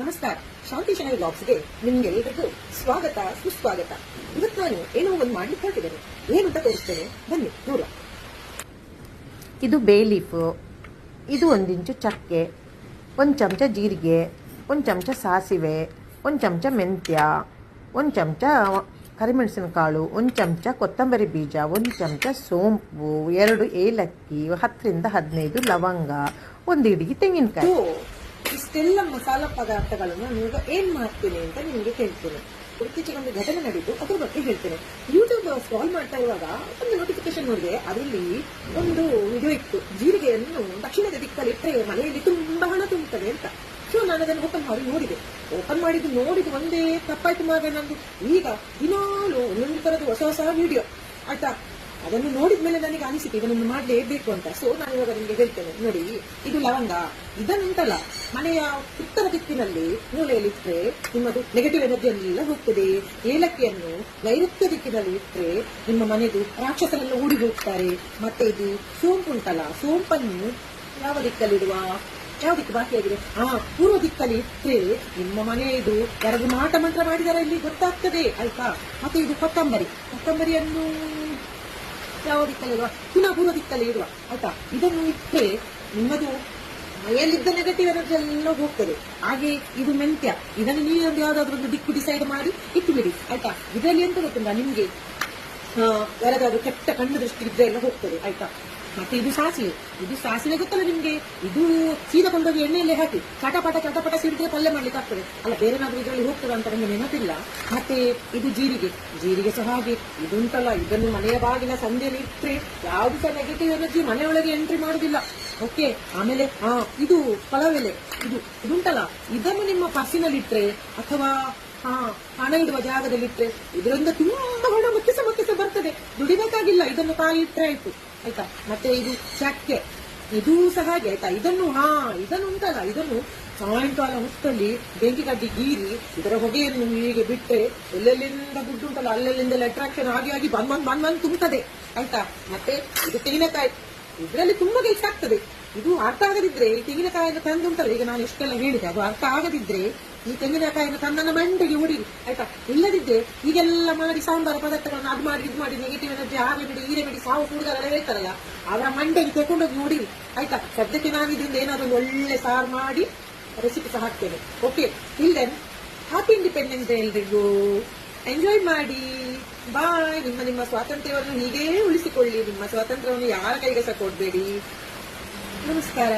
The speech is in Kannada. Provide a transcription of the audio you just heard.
ನಮಸ್ಕಾರ. ಶಾಂತಿ ಶನೈ ಬ್ಲಾಗ್ಸ್ಗೆ ನಿಮ್ಗೆಲ್ಲರಿಗೂ ಸ್ವಾಗತ, ಸುಸ್ವಾಗತ. ಇವತ್ತು ನಾನು ಏನೋ ಒಂದು ಮಾಡ್ಲಿಕ್ಕೆ ಹೊರಟಿದ್ದೇನೆ ಏನು ಅಂತ ತೋರಿಸ್ತೇನೆ. ಬನ್ನಿ, ನೋಡುವ. ಇದು ಬೇ ಲೀಫು. ಇದು ಒಂದಿಂಚು ಚಕ್ಕೆ, ಒಂದು ಚಮಚ ಜೀರಿಗೆ, ಒಂದು ಚಮಚ ಸಾಸಿವೆ, ಒಂದು ಚಮಚ ಮೆಂತ್ಯ, ಒಂದು ಚಮಚ ಕರಿಮೆಣಸಿನಕಾಳು, ಒಂದು ಚಮಚ ಕೊತ್ತಂಬರಿ ಬೀಜ, ಒಂದು ಚಮಚ ಸೋಂಪು, ಎರಡು ಏಲಕ್ಕಿ, ಹತ್ತರಿಂದ ಹದಿನೈದು ಲವಂಗ, ಒಂದು ಹಿಡಿಗೆ ತೆಂಗಿನಕಾಯಿ. ಇಷ್ಟೆಲ್ಲ ಮಸಾಲ ಪದಾರ್ಥಗಳನ್ನು ನೀವು ಏನ್ ಮಾಡ್ತೀನಿ ಅಂತ ನಿಮಗೆ ಹೇಳ್ತೇನೆ. ಇತ್ತೀಚೆಗೆ ಒಂದು ಘಟನೆ ನಡೀತು, ಅದ್ರ ಬಗ್ಗೆ ಹೇಳ್ತೇನೆ. ಯೂಟ್ಯೂಬ್ ಸ್ಕ್ರಾಲ್ ಮಾಡ್ತಾ ಇರುವಾಗ ಒಂದು ನೋಟಿಫಿಕೇಶನ್ ನೋಡಿದೆ. ಅದರಲ್ಲಿ ಒಂದು ವಿಡಿಯೋ ಇತ್ತು. ಜೀರಿಗೆಯನ್ನು ದಕ್ಷಿಣದ ದಿಕ್ಕಲ್ಲಿ ಇಟ್ಟರೆ ಮನೆಯಲ್ಲಿ ತುಂಬಾ ಹಣ ತುಂಬುತ್ತದೆ ಅಂತ. ಸೊ ನಾನು ಅದನ್ನು ಓಪನ್ ಮಾಡಿ ನೋಡಿದೆ. ಓಪನ್ ಮಾಡಿದ್ದು ನೋಡಿದ್ದು ಒಂದೇ ತಪ್ಪಾಯ್ತು ಮಾತ್ರ ನಂದು. ಈಗ ದಿನಾಲು ಒಂದೊಂದು ತರದ್ದು ಹೊಸ ಹೊಸ ವಿಡಿಯೋ ಆಯ್ತಾ? ಅದನ್ನು ನೋಡಿದ ಮೇಲೆ ನನಗೆ ಅನಿಸಿತು ಇದನ್ನು ಮಾಡಲೇಬೇಕು ಅಂತ. ಸೊ ನಾನು ಇವಾಗ ನಿಮಗೆ ಹೇಳ್ತೇನೆ. ನೋಡಿ, ಇದು ಲವಂಗ. ಇದನ್ನುಂಟಲ್ಲ ಮನೆಯ ಉತ್ತರ ದಿಕ್ಕಿನಲ್ಲಿ ಮೂಲೆಯಲ್ಲಿ ಇಟ್ಟರೆ ನಿಮ್ಮದು ನೆಗೆಟಿವ್ ಎನರ್ಜಿ ಎಲ್ಲ ಹೋಗ್ತದೆ. ಏಲಕ್ಕಿಯನ್ನು ನೈಋತ್ಯ ದಿಕ್ಕಿನಲ್ಲಿ ಇಟ್ಟರೆ ನಿಮ್ಮ ಮನೆದು ರಾಕ್ಷಸರೆಲ್ಲ ಓಡಿ ಹೋಗ್ತಾರೆ. ಮತ್ತೆ ಇದು ಸೋಂಪು ಉಂಟಲ್ಲ, ಸೋಂಪನ್ನು ಯಾವ ದಿಕ್ಕಲ್ಲಿಡುವ? ಯಾವ ದಿಕ್ಕು ಬಾಕಿಯಾಗಿದೆ ಆ, ಪೂರ್ವ ದಿಕ್ಕಲ್ಲಿ ಇಟ್ಟರೆ ನಿಮ್ಮ ಮನೆಯದು ಯಾರಾದ್ರೂ ಮಾಟ ಮಂತ್ರ ಮಾಡಿದರೆ ಇಲ್ಲಿ, ಗೊತ್ತಾಗ್ತದೆ. ಆಯ್ತಾ? ಮತ್ತೆ ಇದು ಕೊತ್ತಂಬರಿ. ಕೊತ್ತಂಬರಿಯನ್ನು ಯಾವ ದಿಕ್ಕಲ್ಲಿ ಇಡುವ ಪುನಃ ಪೂರ್ವ ದಿಕ್ಕಲ್ಲಿ ಇಡುವ ಆಯ್ತಾ? ಇದನ್ನು ಇಟ್ಟರೆ ನಿಮ್ಮದು ಮೈಯಲ್ಲಿದ್ದ ನೆಗೆಟಿವ್ ಎನರ್ಜಿ ಎಲ್ಲ ಹೋಗ್ತದೆ. ಹಾಗೆ ಇದು ಮೆಂತ್ಯ. ಇದನ್ನು ನೀವೊಂದು ಯಾವ್ದಾದ್ರು ಒಂದು ದಿಕ್ಕು ಡಿಸೈಡ್ ಮಾಡಿ ಇಟ್ಟುಬಿಡಿ ಆಯ್ತಾ? ಇದರಲ್ಲಿ ಎಂತ ಗೊತ್ತಿಲ್ಲ ನಿಮ್ಗೆ ಯಾರಾದ್ರೂ ಕೆಟ್ಟ ಕಣ್ಣು ದೃಷ್ಟಿ ಇದ್ರೆ ಎಲ್ಲ ಹೋಗ್ತದೆ, ಆಯ್ತಾ? ಮತ್ತೆ ಇದು ಸಾಸಿವೆ ಇದು ಸಾಸಿವೆ ಗೊತ್ತಲ್ಲ ನಿಮ್ಗೆ? ಇದು ಸೀದಾ ಕೊಂಡೋಗಿ ಎಣ್ಣೆಯಲ್ಲಿ ಹಾಕಿ ಚಟಪಟ ಚಟಪಟ ಸಿಡಿದ್ರೆ ಪಲ್ಯ ಮಾಡ್ಲಿಕ್ಕೆ ಆಗ್ತದೆ. ಅಲ್ಲ, ಬೇರೆ ಏನಾದ್ರೂ ಇದರಲ್ಲಿ ಹೋಗ್ತದೆ ಅಂತ ನನಗೆ ನೆನಪಿಲ್ಲ. ಮತ್ತೆ ಇದು ಜೀರಿಗೆ ಜೀರಿಗೆ ಸಹ ಹಾಗೆ. ಇದುಂಟಲ್ಲ, ಇದನ್ನು ಮನೆಯ ಬಾಗಿಲ ಸಂಧ್ಯೆಯಲ್ಲಿ ಇಟ್ಟರೆ ಯಾವುದು ಸಹ ನೆಗೆಟಿವ್ ಎನರ್ಜಿ ಮನೆಯೊಳಗೆ ಎಂಟ್ರಿ ಮಾಡುದಿಲ್ಲ. ಓಕೆ ಆಮೇಲೆ ಹಾ ಇದು ಪಲವೆಲೆ. ಇದು, ಇದುಂಟಲ್ಲ, ಇದನ್ನು ನಿಮ್ಮ ಪರ್ಸಿನಲ್ಲಿ ಇಟ್ಟರೆ ಅಥವಾ ಹಾ ಹಣ ಇಡುವ ಜಾಗದಲ್ಲಿ ಇಟ್ಟರೆ ಇದರಿಂದ ತುಂಬಾ ಹಣ ಮತ್ತೆ ಸಹ ಬರ್ತದೆ. ದುಡಿಬೇಕಾಗಿಲ್ಲ, ಇದನ್ನು ತಾಯಿ ಇಟ್ಟರೆ ಆಯ್ತು. ಆಯ್ತಾ? ಮತ್ತೆ ಇದು ಚಕ್ಕೆ. ಇದು ಸಹ ಹಾಗೆ, ಆಯ್ತಾ? ಇದನ್ನು, ಹಾ, ಇದನ್ನು ಉಂಟಲ್ಲ, ಇದನ್ನು ಸಾಯಂಕಾಲ ಹೊತ್ತಲ್ಲಿ ಬೆಂಕಿ ಕಡ್ಡಿ ಗೀರಿ, ಇದರ ಹೊಗೆಯನ್ನು ಹೀಗೆ ಬಿಟ್ಟರೆ ಎಲ್ಲೆಲ್ಲಿಂದ ದುಡ್ಡು ಉಂಟಲ್ಲ, ಅಲ್ಲೆಲ್ಲಿಂದೆಲ್ಲ ಅಟ್ರಾಕ್ಷನ್ ಆಗಿ ಆಗಿ ಬಂದ್ ಬಂದ್ ಬಂದ್ ಬಂದ್ ತುಂಬುತ್ತದೆ ಆಯ್ತಾ? ಮತ್ತೆ ಇದು ತೆಂಗಿನಕಾಯಿ ಇದರಲ್ಲಿ ತುಂಬಾ ಕೆಲಸ ಆಗ್ತದೆ. ಇದು ಅರ್ಥ ಆಗದಿದ್ರೆ ಈ ತೆಂಗಿನಕಾಯಿಯನ್ನು ತಂದು ಉಂಟಲ್ಲ ಈಗ ನಾನು ಇಷ್ಟೆಲ್ಲ ಹೇಳಿದೆ, ಅದು ಅರ್ಥ ಆಗದಿದ್ರೆ ಈ ತೆಂಗಿನಕಾಯಿಯನ್ನು ತನ್ನ ಮಂಡೆಗೆ ಹೊಡಿರಿ ಆಯ್ತಾ? ಇಲ್ಲದಿದ್ರೆ ಈಗೆಲ್ಲ ಮಾಡಿ ಸಾಂಬಾರ ಪದಾರ್ಥಗಳನ್ನು ಅದು ಮಾಡಿ, ಇದು ಮಾಡಿ ನೆಗೆಟಿವ್ ಎನರ್ಜಿ ಹಾಗೆ ಬಿಡಿ ಈರೆ ಬಿಡಿ, ಸಾವು ಕೂಡುಗಳೆಲ್ಲ ಹೇಳ್ತಾರಲ್ಲ, ಅವರ ಮಂಡೆಗೆ ತಗೊಂಡೋಗಿ ಹೊಡಿರಿ ಆಯ್ತಾ? ಸದ್ಯಕ್ಕೆ ನಾನು ಇದರಿಂದ ಏನಾದ್ರು ಒಳ್ಳೆ ಸಾರು ಮಾಡಿ ರೆಸಿಪಿ ಸಹ ಹಾಕ್ತೇನೆ. ಓಕೆ ಇಲ್ ದೆನ್ ಹ್ಯಾಪಿ ಇಂಡಿಪೆಂಡೆನ್ಸ್ ಡೇ ಎಲ್ರಿಗೂ. ಎಂಜಾಯ್ ಮಾಡಿ. ಬಾಯ್ ನಿಮ್ಮ ನಿಮ್ಮ ಸ್ವಾತಂತ್ರ್ಯವನ್ನು ಹೀಗೇ ಉಳಿಸಿಕೊಳ್ಳಿ. ನಿಮ್ಮ ಸ್ವಾತಂತ್ರ್ಯವನ್ನು ಯಾರ ಕೈಗೆ ಸಹ ಕೊಡಬೇಡಿ? ನಮಸ್ಕಾರ.